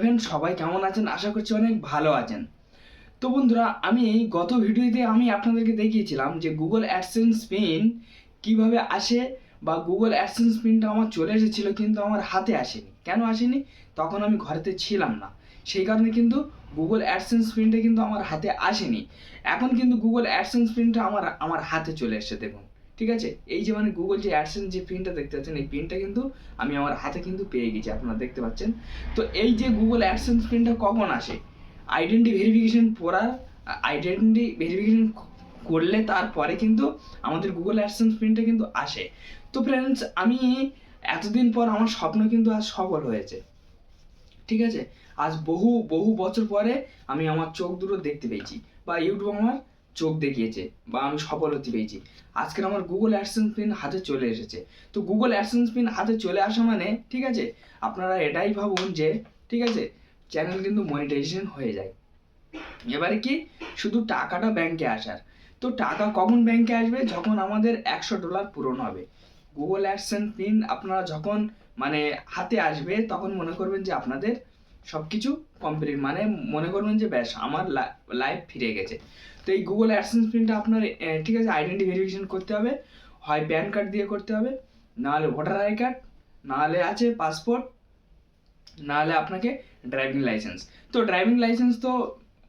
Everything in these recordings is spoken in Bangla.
ফ্রেন্ড সবাই কেমন আছেন? আশা করছি অনেক ভালো আছেন। তো বন্ধুরা, আমি গত ভিডিওতে আমি আপনাদেরকে দেখিয়েছিলাম যে গুগল অ্যাডসেন্স পিন কীভাবে আসে বা গুগল অ্যাডসেন্স পিনটা আমার চলে এসেছিল কিন্তু আমার হাতে আসেনি। কেন আসেনি? তখন আমি ঘরেতে ছিলাম না। সেই কারণে কিন্তু গুগল অ্যাডসেন্স পিনটা কিন্তু আমার হাতে আসেনি। এখন কিন্তু গুগল অ্যাডসেন্স পিনটা আমার আমার হাতে চলে এসেছে দেখুন। ঠিক আছে? এই যে মানে গুগল যে অ্যাডসেন্স যে পিনটা দেখতে পাচ্ছেন, এই পিনটা কিন্তু আমি আমার হাতে কিন্তু পেয়ে গেছি, আপনারা দেখতে পাচ্ছেন। তো এই যে গুগল অ্যাডসেন্স পিনটা কখন আসে? আইডেন্টি ভেরিফিকেশন করার আইডেন্টি ভেরিফিকেশন করলে তারপরে কিন্তু আমাদের গুগল অ্যাডসেন্স পিনটা কিন্তু আসে। তো ফ্রেন্ডস আমি এতদিন পর আমার স্বপ্ন কিন্তু আজ সফল হয়েছে। ঠিক আছে? আজ বহু বহু বছর পরে আমি আমার চোখ দুটো দেখতে পেয়েছি। বা ইউটিউব আমার চোখ দেখিয়েছে বা আমি সফল হতে পেয়েছি আজকের আমার গুগল অ্যাডসেন্স পিন হাতে চলে এসেছে। তো গুগল অ্যাডসেন্স পিন হাতে চলে আসা মানে ঠিক আছে? আপনারা এটাই ভাবুন যে, ঠিক আছে? চ্যানেল কিন্তু মনিটাইজেশন হয়ে যায়। এবারে কি? শুধু টাকাটা ব্যাংকে আসার। তো টাকা কখন ব্যাংকে আসবে? যখন আমাদের একশো ডলার পূরণ হবে। গুগল অ্যাডসেন্স পিন আপনারা যখন মানে হাতে আসবে, তখন মনে করবেন যে আপনাদের সব কিছু কমপ্লিট মানে মনে করবেন যে ব্যাস, আমার লাইফ ফিরে গেছে। তো এই গুগল অ্যাডসেন্স পিনটা আপনার ঠিক আছে আইডেন্টি ভেরিফিকেশন করতে হবে, হয় প্যান কার্ড দিয়ে করতে হবে, নাহলে ভোটার আই কার্ড নাহলে আছে পাসপোর্ট নাহলে আপনাকে ড্রাইভিং লাইসেন্স তো ড্রাইভিং লাইসেন্স তো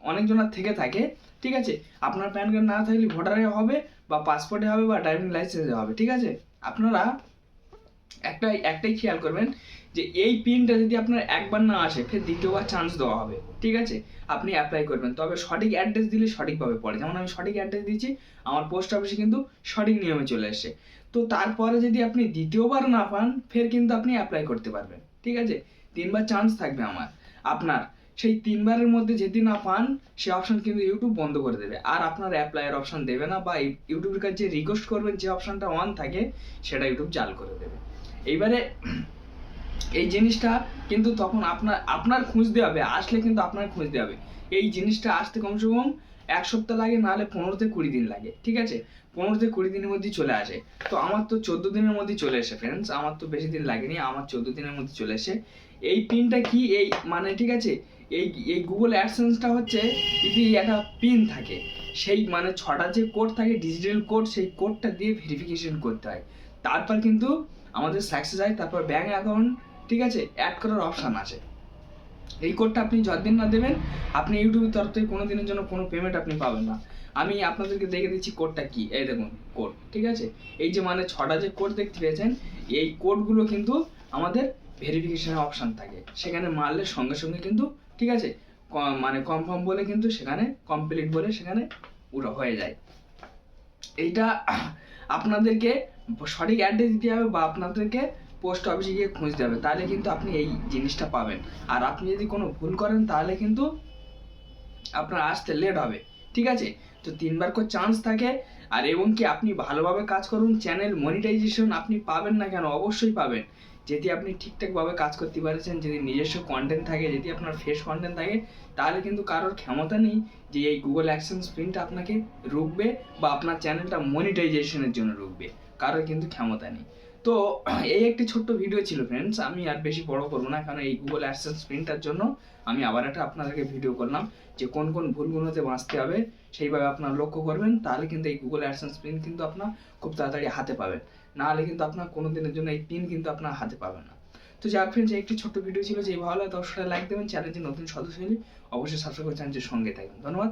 অনেকজনের থেকে থাকে, ঠিক আছে? আপনার প্যান কার্ড না থাকলে ভোটারে হবে, বা পাসপোর্টে হবে, বা ড্রাইভিং লাইসেন্সে হবে, ঠিক আছে? আপনারা একটাই একটাই খেয়াল করবেন যে এই পিনটা যদি আপনার একবার না আসে, ফের দ্বিতীয়বার চান্স দেওয়া হবে, ঠিক আছে? আপনি অ্যাপ্লাই করবেন। তবে সঠিক অ্যাড্রেস দিলে সঠিকভাবে পড়ে। যেমন আমি সঠিক অ্যাড্রেস দিয়েছি, আমার পোস্ট অফিসে কিন্তু সঠিক নিয়মে চলে এসছে। তো তারপরে যদি আপনি দ্বিতীয়বার না পান, ফের কিন্তু আপনি অ্যাপ্লাই করতে পারবেন, ঠিক আছে? তিনবার চান্স থাকবে আমার। আপনার, সেই তিনবারের মধ্যে যদি না পান, সে অপশন কিন্তু ইউটিউব বন্ধ করে দেবে। আর আপনার অ্যাপ্লাইয়ের অপশন দেবে না, বা ইউটিউবের কাছে রিকোয়েস্ট করবেন যে অপশনটা অন থাকে, সেটা ইউটিউব চাল করে দেবে। এইবারে এই জিনিসটা কিন্তু তখন আপনার আপনার খুঁজতে হবে, আসলে কিন্তু আপনার খুঁজতে হবে। এই জিনিসটা আসতে কমসে কম এক সপ্তাহ লাগে, নাহলে পনেরো থেকে কুড়ি দিন লাগে, ঠিক আছে? পনেরো থেকে কুড়ি দিনের মধ্যেই চলে আসে। তো আমার তো চোদ্দ দিনের মধ্যেই চলে এসে ফ্রেন্ডস আমার তো বেশি দিন লাগেনি, আমার চোদ্দ দিনের মধ্যে চলে এসে। এই পিনটা কি? এই মানে ঠিক আছে? এই এই গুগল অ্যাডসেন্সটা হচ্ছে যদি একটা পিন থাকে, সেই মানে ছটা যে কোড থাকে ডিজিটাল কোড সেই কোডটা দিয়ে ভেরিফিকেশন করতে হয়। তারপর কিন্তু আমাদের সাকসেস হয়, তারপর ব্যাঙ্ক অ্যাকাউন্ট ঠিক আছে? অ্যাড করার অপশান আছে। এই কোডটা আপনি যতদিন না দেবেন, আপনি ইউটিউবের তরফ থেকে কোনো দিনের জন্য কোনো পেমেন্ট আপনি পাবেন না। আমি আপনাদেরকে দেখে দিচ্ছি কোডটা কি। এই দেখুন কোড ঠিক আছে? এই যে মানে ছটা যে কোড দেখতে পেয়েছেন, এই কোডগুলো কিন্তু আমাদের ভেরিফিকেশনের অপশান থাকে। সেখানে মারলে সঙ্গে সঙ্গে কিন্তু, ঠিক আছে? মানে কনফার্ম বলে কিন্তু সেখানে কমপ্লিট বলে সেখানে পুরো হয়ে যায়। এইটা আপনাদেরকে সঠিক অ্যাড্রেস দিতে হবে বা আপনাদেরকে পোস্ট অফিসে গিয়ে খুঁজতে হবে তাহলে কিন্তু আপনি এই জিনিসটা পাবেন। আর আপনি যদি কোনো ভুল করেন, তাহলে কিন্তু আপনার আসতে লেট হবে, ঠিক আছে? তো তিনবার করে চান্স থাকে, আর এবং কি আপনি ভালোভাবে কাজ করুন চ্যানেল মনিটাইজেশন আপনি পাবেন না কেন? অবশ্যই পাবেন। যদি আপনি ঠিকঠাকভাবে কাজ করতে পারছেন, যদি নিজস্ব কন্টেন্ট থাকে, যদি আপনার ফ্রেশ কন্টেন্ট থাকে, তাহলে কিন্তু কারোর ক্ষমতা নেই যে এই গুগল অ্যাকশন প্রিন্ট আপনাকে রুখবে বা আপনার চ্যানেলটা মনিটাইজেশনের জন্য রুখবে। কারোর কিন্তু ক্ষমতা নেই। তো এই একটি ছোট্ট ভিডিও ছিল ফ্রেন্ডস আমি আর বেশি বড় করব না, কারণ এই গুগল অ্যাডসেন্স প্রিন্টার জন্য আমি আবার একটা আপনাদেরকে ভিডিও করলাম যে কোন কোন ভুলগুলোতে বাঁচতে হবে, সেইভাবে আপনার লক্ষ্য করবেন, তাহলে কিন্তু এই গুগল অ্যাডসেন্স প্রিন্ট কিন্তু আপনার খুব তাড়াতাড়ি হাতে পাবেন। না হলে কিন্তু আপনার কোনো দিনের জন্য এই পিন কিন্তু আপনার হাতে পাবেন না। তো যাক ফ্রেন্ডস একটি ছোট্ট ভিডিও ছিল, যে ভালো লাগে দর্শকরা লাইক দেবেন। চ্যানেলটি নতুন সদস্য হলে অবশ্যই সাবস্ক্রাইব করে চ্যানেলটির সঙ্গে থাকবেন। ধন্যবাদ।